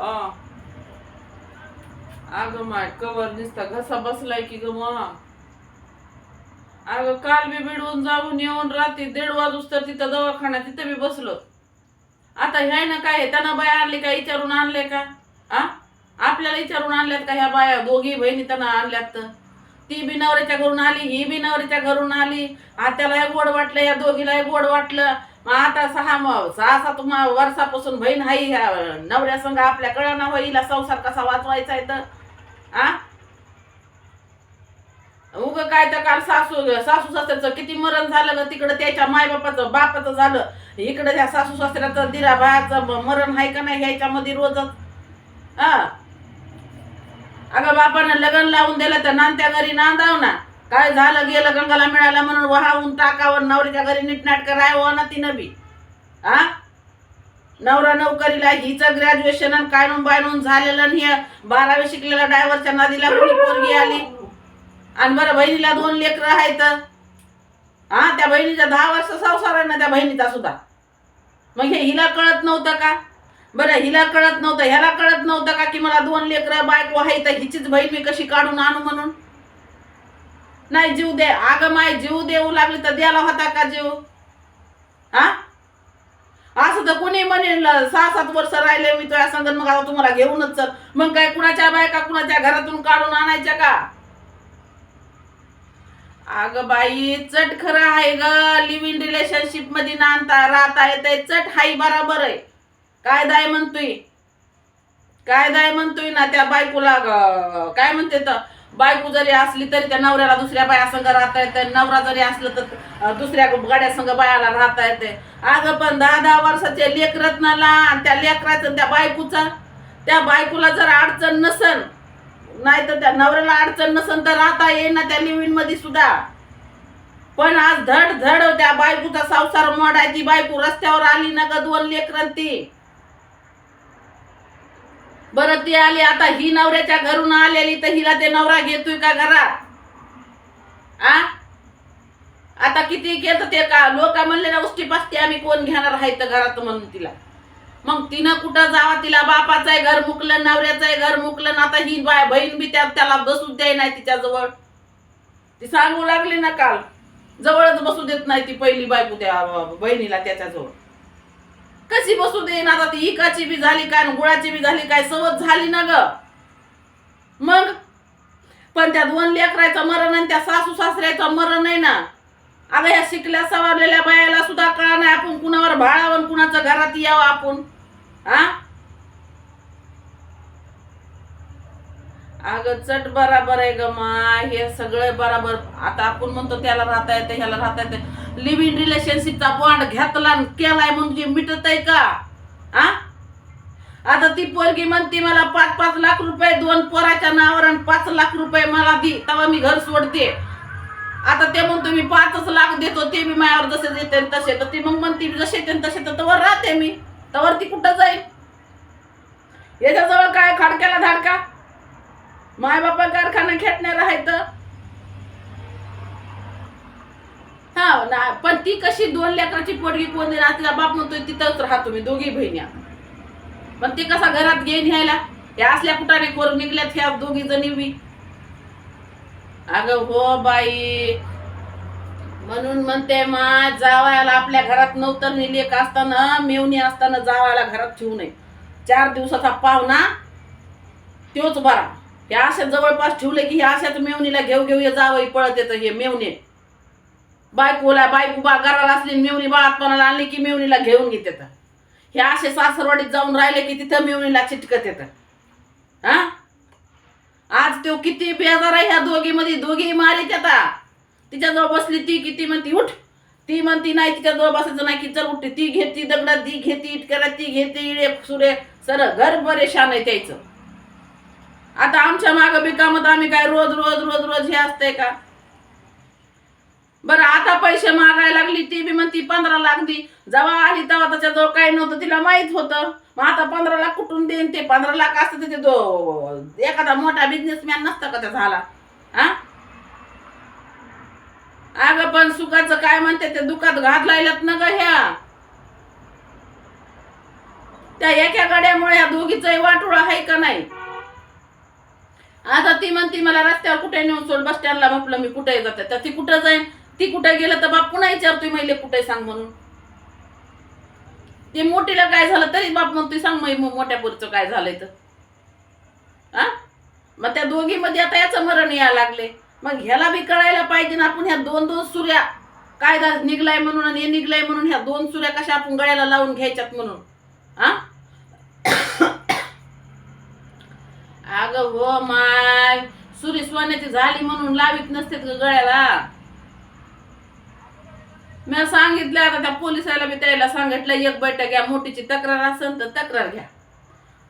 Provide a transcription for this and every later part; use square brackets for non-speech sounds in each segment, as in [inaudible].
अग अगं माय कवर दिसता घसा बसलाय की ग मग अगं काल बी बिडवून जाऊन येऊन रात्री दीड वाजूस तर तिथं दवाखाना तिथं बी बसलो. आता ह्याय ना काय आहे? त्यानं बाया आणली का विचारून आणले का? आ आपल्याला विचारून आणल्यात का ह्या बाया? दोघी बहिणी त्यांना आणल्यात. तर ती बी नवऱ्याच्या घरून आली ही बी नवऱ्याच्या घरून आली. आत्याला गोड वाटलं या दोघीला गोड वाटलं. मग आता सहा मग सहा सात म- वर्षापासून बहीण हाई ह्या नवऱ्या संघ आपल्या कळना होईल संसार कसा वाचवायचा आहे तर? आ? उग काय तर काल सासू सासू सासऱ्याचं किती मरण झालं ग तिकडं त्याच्या मायबापाचं बापाचं झालं. इकडं त्या सासू सासऱ्याचं दिरा बायाचं मरण आहे का नाही ह्याच्यामध्ये रोजच? हा अगं बापानं लग्न लावून दिलं तर नांद्या घरी नांदाव ना. काय झालं गेलं गंगाला मिळालं म्हणून वाहून टाकावं नवरीच्या घरी नीटनाट करावं ना तिनं बी. हा नवरा नोकरीला हिचं ग्रॅज्युएशन आणि काय बायनून झालेलं आणि हे बारावी शिकलेल्या ड्रायव्हरच्या नदीला पोरगी आली. आणि बरं बहिणीला दोन लेकरं आहेत. हा त्या बहिणीचा दहा वर्ष संसार आहे ना त्या बहिणीचा सुद्धा. मग हे हिला कळत नव्हतं का? बरं हिला कळत नव्हतं ह्याला कळत नव्हतं का की मला दोन लेकरं बायको आहे तर हिचीच बहीण मी कशी काढून आणू म्हणून? नाही जीव दे. अगं माय जीव देऊ लागली तर द्यायला होता का जीव? हा? असं तर कोणी म्हणेल सहा सात वर्ष राहिले मी तुझ्या संगत मग आता तुम्हाला घेऊनच चल. मग काय कुणाच्या बायका कुणाच्या घरातून काढून आणायच्या का? अगं बाई चट खरं आहे ग. लिव्ह इन रिलेशनशिपमध्ये नांदता राहता येते चट हाई बराबर आहे. काय दाय म्हणतोय. काय दाय म्हणतोय ना त्या बायकोला ग- काय म्हणते तर? बायको जरी असली तरी त्या नवऱ्याला दुसऱ्या बायासंग राहता येते नवरा जरी असलं तर दुसऱ्या गाड्या संग बायाला राहता येते अगं पण दहा दहा वर्षाचे लेकरत्नाला आणि त्या लेकराचं त्या बायकोचा त्या बायकोला जर अडचण नसन नाही तर त्या नवऱ्याला अडचण नसन तर राहता येईना त्या लिव्हिनमध्ये सुद्धा. पण आज धड धड त्या बायकोचा संसार मोडाय ती बायको रस्त्यावर आली ना ग दोन लेकरं ती. बरं ती आली आता ही नवऱ्याच्या घरून आलेली तर हिला ते नवरा घेतोय का घरात? आ? आता किती केलं ते का? लोक म्हणले ना उष्टी पासती आम्ही कोण घेणार आहे तर घरात म्हणून तिला. मग तिनं कुठं जावा? तिला बापाचं आहे घर मुकलं नवऱ्याचं आहे घर मुकलं ना आता ही बाय बहीण बी त्या त्याला बसू द्याय नाही तिच्याजवळ. ती सांगू लागली ना काल. जवळच बसू देत नाही ती पहिली बायको त्या बहिणीला त्याच्याजवळ. कशी बसू देईन आता ती इकाची बी झाली काय गुळाची बी झाली काय सवत झाली ना ग. मग? पण त्या दोन लेकरायचं मरण आणि त्या सासू सासऱ्याचं मरण आहे ना. अगं ह्या शिकल्या सवरलेल्या बायाला सुद्धा कळा नाही आपण कुणावर भाळावं कुणाचं घरात यावं आपण. हा अगं चट बराबर आहे ग मा हे सगळं बराबर. आता आपण म्हणतो त्याला राहता येते ह्याला राहता येते. लिव्ह इन रिलेशनशिपचा बॉन्ड घेतला आणि केलाय म्हणजे मिटत आहे का? आ? आता ती पोरगी म्हणते मला पाच पाच लाख रुपये दोन पोराच्या नावावर आणि पाच लाख रुपये मला दी तेव्हा मी घर सोडते. आता ते म्हणतो मी पाचच लाख देतो ते मी माझ्यावर जसे देते तसे. तर ती मग म्हणते जसे येते तसे तर तवर राहते मी. तवर ती कुठं जाईल? याच्याजवळ काय खाडक्याला धाडका? माय बापा कारखाना खेटणार आहे तर ना पण ती कशी दोन लेकराची पोटगी कोण देणार तिला बाप म्हणतोय तिथंच राहतो मी दोघी बहिण्या पण ते कसा घरात घेईन यायला? ह्या असल्या कुठाने कोर निघल्यात ह्या दोघी जणी बी. अगं हो बाई. म्हणून म्हणते मा जावायला आपल्या घरात नव्हतं लेक असताना मेवणी असताना जावायला घरात ठेवू नये. चार दिवसाचा पाहुणा त्योच बरा. हे अशा जवळपास ठेवले की हे अशाच मेवणीला घेऊ घेऊ ये जावं पळत येतं हे मेवणे. बायकोला बायको बा घराला असली आणि मेवणी बाळातपणाला आणली की मेवणीला घेऊन घेते तर. हे असे सासरवाडीत जाऊन राहिले की तिथं मेवणीला चिटकत येतं. हा? आज तो किती बेजार आहे ह्या दोघीमध्ये. दोघी मारित आता तिच्याजवळ बसली ती किती म्हणती उठ. ती म्हणती नाही तिच्याजवळ बसायचं नाही की चल उठते ती घेती दगडात ती घेती इटकरा ती घेते इडे सुरे सर घर परेशान आहे त्याचं. आता आमच्या मागं बी कामत आम्ही काय रोज रोज रोज रोज हे असतंय का? बरं आता पैसे मागायला लागली ती बी म्हणती पंधरा लाख दी. जेव्हा आली तेव्हा त्याच्याजवळ काही नव्हतं तिला माहीत होतं. मग आता पंधरा लाख कुठून देईन ते? पंधरा लाख असतं तिथे दो एखादा मोठा बिझनेसमॅन नसता का त्या झाला? हा? अगं पण सुखाचं काय म्हणते ते दुखात घात लायलात ना ग ह्या. त्या एका गड्यामुळे या दोघीचं वाटोळा आहे का नाही? आता ती म्हणती मला रस्त्यावर कुठे नेऊन सोड बस स्टँडला म्हटलं मी कुठे जाते. तर ती कुठं जाईन? ती कुठे गेलं तर बाप पुन्हा विचारतोय मैले कुठे सांग म्हणून. ते मोठीला काय झालं तरी बाप म्हणतोय सांग मग मोठ्या पोरीचं काय झालंय तर. हा? मग त्या दोघीमध्ये आता याचं मरण यायला लागले. मग ह्याला बी कळायला पाहिजे ना आपण ह्या दोन दोन सुऱ्या कायदा निघलाय म्हणून आणि हे निघलाय म्हणून ह्या दोन सुऱ्या कशा आपण गळ्याला लावून घ्यायच्यात म्हणून. हा? अगं हो माय सुरी सोन्याची झाली म्हणून लावीत नसते ग गळ्याला. मी सांगितलं आता त्या पोलिसाला बी त्याला सांगितलं एक बैठक घ्या मोठीची तक्रार असेल तर तक्रार घ्या.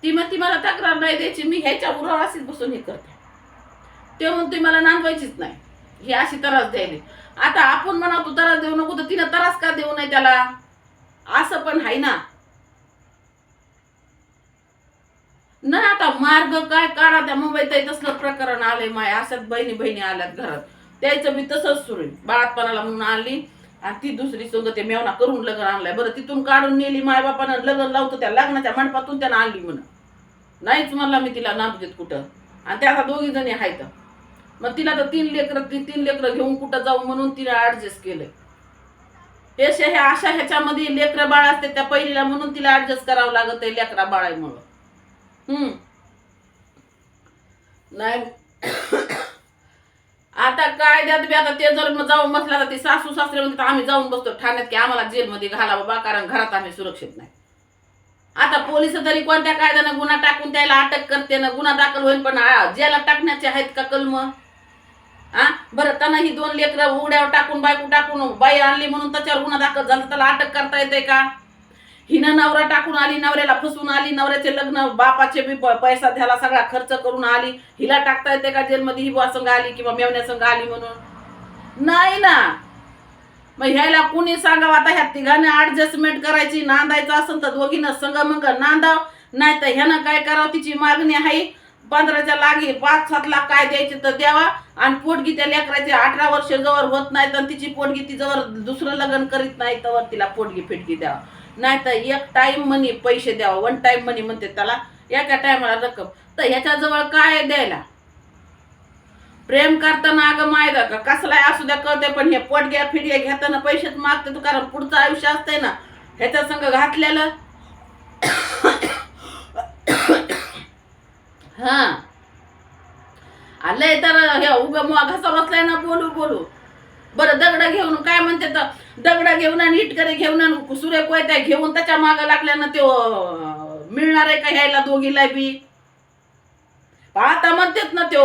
ती मग ती मला तक्रार नाही द्यायची मी ह्याच्या उरावर अशीच बसून हे करते. ते म्हणून ती मला नांदवायचीच नाही. ही अशी त्रास द्यायली. आता आपण म्हणा तू त्रास देऊ नको तर तिनं त्रास का देऊ नये त्याला? असं पण आहे ना. नाही आता मार्ग काय काढा त्या मुंबईत तसलं प्रकरण आलंय माय. अशाच बहिणी बहिणी आल्यात घरात. त्याचं बी तसंच सुरू बाळातपणाला म्हणून आली. आणि ती दुसरी संग ते मेवना करून लग्न आणलंय. बरं तिथून काढून नेली मायबापानं लग्न लावतो त्या लग्नाच्या मंडपातून त्यानं आणली म्हणून. नाहीच म्हणला मी तिला नाम देत कुठं. आणि त्या दोघी जणी आहेत. मग तिला तर तीन लेकरं ती तीन लेकरं घेऊन कुठं जाऊ म्हणून तिला ऍडजस्ट केलंय. हे ह्या अशा ह्याच्यामध्ये लेकरं बाळ असते त्या पहिलीला म्हणून तिला ऍडजस्ट करावं लागत आहे लेकरा बाळामुळं. हम्म. नाही. आता काय द्यात बी आता ते जर मग जाऊन बसला तर ते सासू सासरे म्हणतात आम्ही जाऊन बसतो ठाण्यात की आम्हाला जेलमध्ये घाला बाबा कारण घरात आम्ही सुरक्षित नाही. आता पोलीस तरी कोणत्या कायद्यानं गुन्हा टाकून त्याला अटक करते ना गुन्हा दाखल होईल पण आ, जेला टाकण्याचे आहेत का कलम? हा बरं त्यांना ही दोन लेकरं उड्यावर टाकून बायको टाकून बाई आणली म्हणून त्याच्यावर गुन्हा दाखल झाला त्याला अटक करता येते का? हिनं नवरा टाकून आली नवऱ्याला फसवून आली नवऱ्याचे लग्न बापाचे बी पैसा द्यायला सगळा खर्च करून आली. हिला टाकता येते का जेलमध्ये? ही बुवा संघ आली किंवा मेवण्या संघ आली म्हणून. नाही ना. मग ह्याला कुणी सांगावं? आता ह्या तिघांनी ऍडजस्टमेंट करायची नांदायचं असेल तर दोघीनं संघ मग नांदाव. नाही तर ह्यानं काय करावं? तिची मागणी आहे. पंधराच्या लागी पाच सात लाख काय द्यायचे तर द्यावा. आणि पोटगी त्या लेकराची अठरा वर्ष जवळ होत नाही तर तिची पोटगी ती जवळ दुसरं लग्न करीत नाही तर तिला पोटगी फिटगी द्यावा. नाही तर एक टाइम मनी पैसे द्यावा. वन टाईम मनी म्हणते त्याला. एका टायमाला रक्कम. तर ह्याच्याजवळ काय आहे द्यायला? प्रेम करताना अगं मायदा का कसलाय असू द्या कळते पण हे पोटग्या फिडग्या घेताना पैसेच मागते तू कारण पुढचं आयुष्य असतंय ना ह्याच्या संग घातलेलं. [coughs] हा. आलंय तर हे उगम घसा बसलाय ना बोलू बोलू. बरं दगड घेऊन काय म्हणते तर दगड घेऊन आणि इटकरे घेऊन आणि सुरे कोयत्या घेऊन त्याच्या मागं लागल्यानं ते मिळणार आहे का ह्यायला दोघीला बी? आता म्हणतात ना त्यो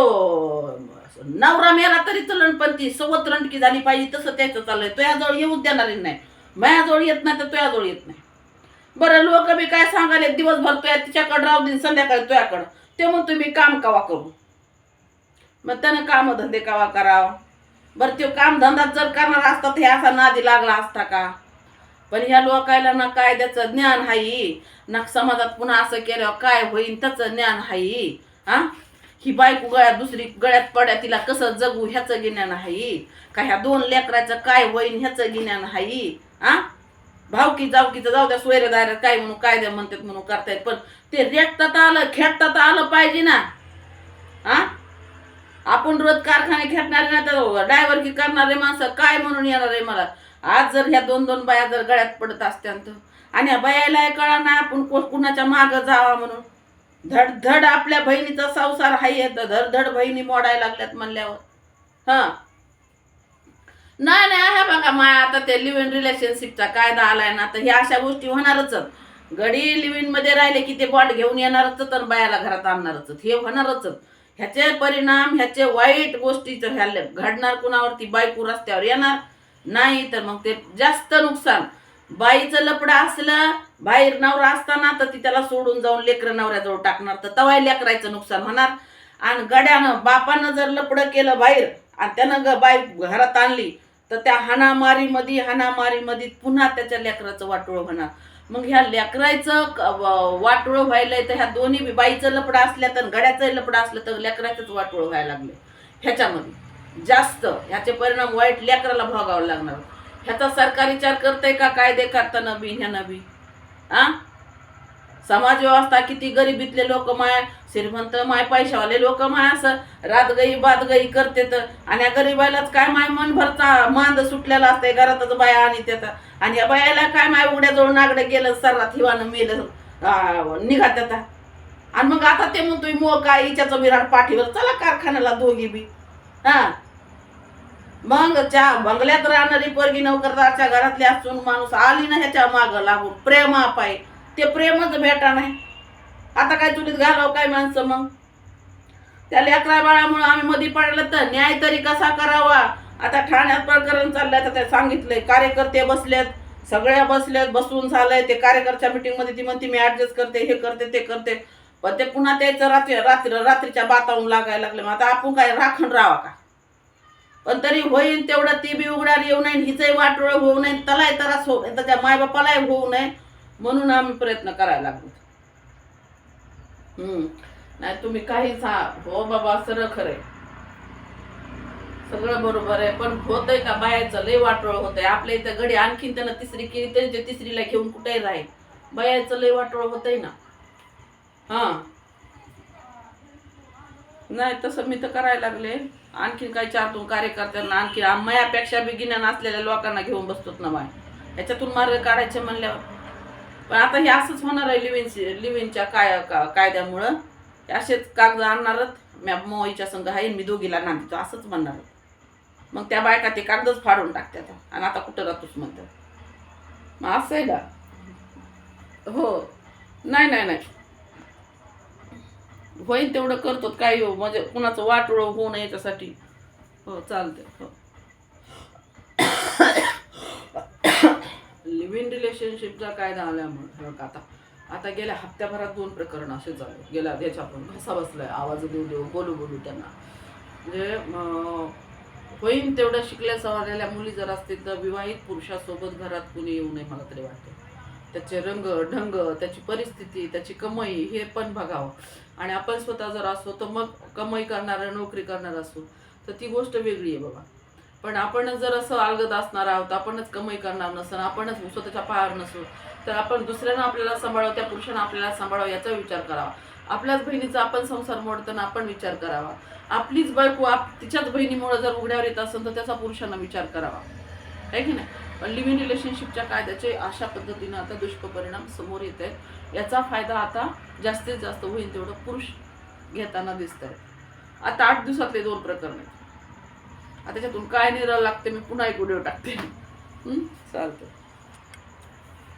नवरा मेला तरी चलन पण ती सवत रंटकी झाली पाहिजे तसं त्याचं चाललंय. तुझ्याजवळ येऊच देणार नाही. माझ्याजवळ येत नाही तर तुझ्याजवळ येत नाही. बरं लोक बी काय सांगाले दिवसभर तुया तिच्याकडं राहू दिन संध्याकाळी तुझ्याकडं ते म्हणतो मी काम कवा करू? मग त्यानं कामधंदे कवा करावं? बरं तो कामधंदा जर करणार असता तर हे असा नादी लागला असता का? पण ह्या लोकायला ना कायद्याचं ज्ञान हाई. ना समाजात पुन्हा असं केल्यावर काय होईल त्याचं ज्ञान हाई. हा? ही बायको गळ्यात दुसरी गळ्यात पड्या तिला कसं जगू ह्याचं गिन्यान हाई. का ह्या दोन लेकराचं काय होईन ह्याचं गिन्यान हाई? हा? भावकी जावकीचं जाऊ द्या सोयरेदार काय म्हणून कायद्या म्हणतात म्हणून करतायत. पण ते रेटतात आलं खेटतात आलं पाहिजे ना. हा? आपण रोज कारखाने खेटणारे ना तर ड्रायव्हर की करणारे माणसं काय म्हणून येणार आहे मला? आज जर ह्या दोन दोन बाया जर गळ्यात पडत असत्या तर. आणि या बायाला कळा ना आपण को- कुणाच्या मागं जावा म्हणून. धड धड आपल्या बहिणीचा संसार हाय तर धड धड बहिणी मोडायला लागल्यात म्हणल्यावर. हा. नाही नाही आहे बघा मा आता ते लिव्ह इन रिलेशनशिपचा कायदा आलाय ना तर ह्या अशा गोष्टी होणारच. गडी लिव्ह इनमध्ये राहिले की ते बॉट घेऊन येणारच तर बायाला घरात आणणारच. हे होणारच. ह्याचे परिणाम ह्याचे वाईट गोष्टीचं ह्या घडणार कुणावरती बायको रस्त्यावर येणार नाही तर मग ते जास्त नुकसान. बाईचं लपडं असलं बाहेर नवरा असताना तर ती त्याला सोडून जाऊन लेकरं नवऱ्याजवळ टाकणार तर तवाय लेकरायचं नुकसान होणार. आणि गड्यानं बापानं जर लपडं केलं बाहेर आणि त्यानं ग बाई घरात आणली तर त्या हाणामारीमध्ये हाणामारीमध्ये पुन्हा त्याच्या लेकराचं वाटोळ होणार. मग ह्या लेकरायचं वाटोळं व्हायलंय तर ह्या दोन्ही बी बाईचं लपडं असल्या तर गड्याचं लपडं असलं तर लेकराचंच वाटोळं व्हायला लागलं ह्याच्यामध्ये जास्त ह्याचे परिणाम वाईट लेकराला भोगावं लागणार. ह्याचा सरकार विचार करतंय का कायदे करताना बी ह्या बी आ? समाज व्यवस्था किती गरिबीतले लोक माय श्रीमंत माय पैशावाले लोक माय असं. रातगई बादगई करते तर. आणि या गरीबालाच काय माय मनभरचा मांद सुटलेला असते घरातच बाया आणि त्याचा आणि या बायाला काय माय उघड्याजवळ नागडं गेलं सर्रात हिवानं मेलं निघा निघात आता आणि मग आता ते म्हणतोय मो काय हिच्याचं विराट पाठीवर चला कारखान्याला दोघी बी. हा. मग च्या बंगल्यात राहणारी पोरगी नोकरदारच्या घरातली असून माणूस आली ना ह्याच्या माग लागून. प्रेमा पाय ते प्रेमच भेटा नाही. आता काय चुलीत घालावं काय माणसं मग? त्या लेकरा बाळामुळे आम्ही मध्ये पडलं तर न्याय तरी कसा करावा? आता ठाण्यात प्रकरण चाललंय तर ते सांगितलंय कार्यकर्ते बसलेत सगळ्या बसल्यात बसून झालंय ते कार्यकर्त्या मिटिंगमध्ये ती म्हणते मी ॲडजस्ट करते हे करते ते करते. पण ते पुन्हा त्याचं रात्री रात्री रात्रीच्या बातावून लागायला लागले. मग आता आपण काय राखण राहावा का? पण तरी होईल तेवढं ती बी उघड्याला येऊ नये हिचंही वाटोळ होऊ नये त्यालाही त्रास होऊ नये त्याच्या मायबापालाही होऊ नये. म्हणून आम्ही प्रयत्न करायला लागलो. हम्म. नाही तुम्ही काहीच हा हो बाबा सरळ आहे. सगळं बरोबर आहे पण होतंय का बायाचं? लय वाटोळ होतंय. आपल्या इथं गडी आणखीन त्यांना तिसरी केली त्यांच्या तिसरीला घेऊन कुठेही राहील. बायाचं लय वाटोळ होतंय ना. हा. नाही तसं मी तर करायला लागले. आणखीन काही चारतून कार्यकर्त्यांना आणखी मयापेक्षा बी गिन्यान असलेल्या लोकांना घेऊन बसतोत ना बाय ह्याच्यातून मार्ग काढायचे म्हणल्यावर. पण आता हे असंच होणार आहे लिव्हिन लिव्हिनच्या काय का- कायद्यामुळं. हे असेच कागद आणणारच. मॅ मोईच्या संघ आहे मी दोघीला नांदतो असंच म्हणणार मग त्या बायका ते कागदच फाडून टाकतात. आणि आता कुठं राहतोस म्हणतात. मग असं आहे का हो. नाही नाही नाही. होईल तेवढं करतो. काही हो म्हणजे कुणाचं वाटोळ होऊ नये याच्यासाठी. हो चालते हो. लिव्ह इन रिलेशनशिपचा कायदा आल्यामुळे बघ आता आता गेल्या हप्त्याभरात दोन प्रकरण असे झाले. गेल्या याच्या आपण घसा बसलाय आवाज देऊ देऊ बोलू बोलू त्यांना. म्हणजे होईन तेवढं शिकल्या सवरलेल्या मुली जर असतील तर विवाहित पुरुषासोबत घरात कुणी येऊ नये मला तरी वाटतं. त्याचे रंग ढंग त्याची परिस्थिती त्याची कमाई हे पण बघावं. आणि आपण स्वतः जर असो तर मग कमाई करणारा नोकरी करणारा असो तर ती गोष्ट वेगळी आहे बाबा पण आपणच जर असं अलगद असणार आहोत आपणच कमाई करणार नसून आपणच स्वतःच्या पायावर नसू तर आपण दुसऱ्यांना आपल्याला सांभाळावं त्या पुरुषांना आपल्याला सांभाळावं याचा विचार करावा. आपल्याच बहिणीचा आपण संसार मोडताना आपण विचार करावा. आपलीच बायको आप तिच्याच बहिणीमुळे जर उघड्यावर येत असेल तर त्याचा पुरुषांना विचार करावा. आहे की नाही? पण लिव्हिंग रिलेशनशिपच्या कायद्याचे अशा पद्धतीनं आता दुष्परिणाम समोर येत आहेत. याचा फायदा आता जास्तीत जास्त होईल तेवढं पुरुष घेताना दिसत आहेत आता आठ दिवसातले दोन प्रकरण आहेत. आता त्याच्यातून काय निराळ लागते मी पुन्हा एक व्हिडिओ टाकते. चालतं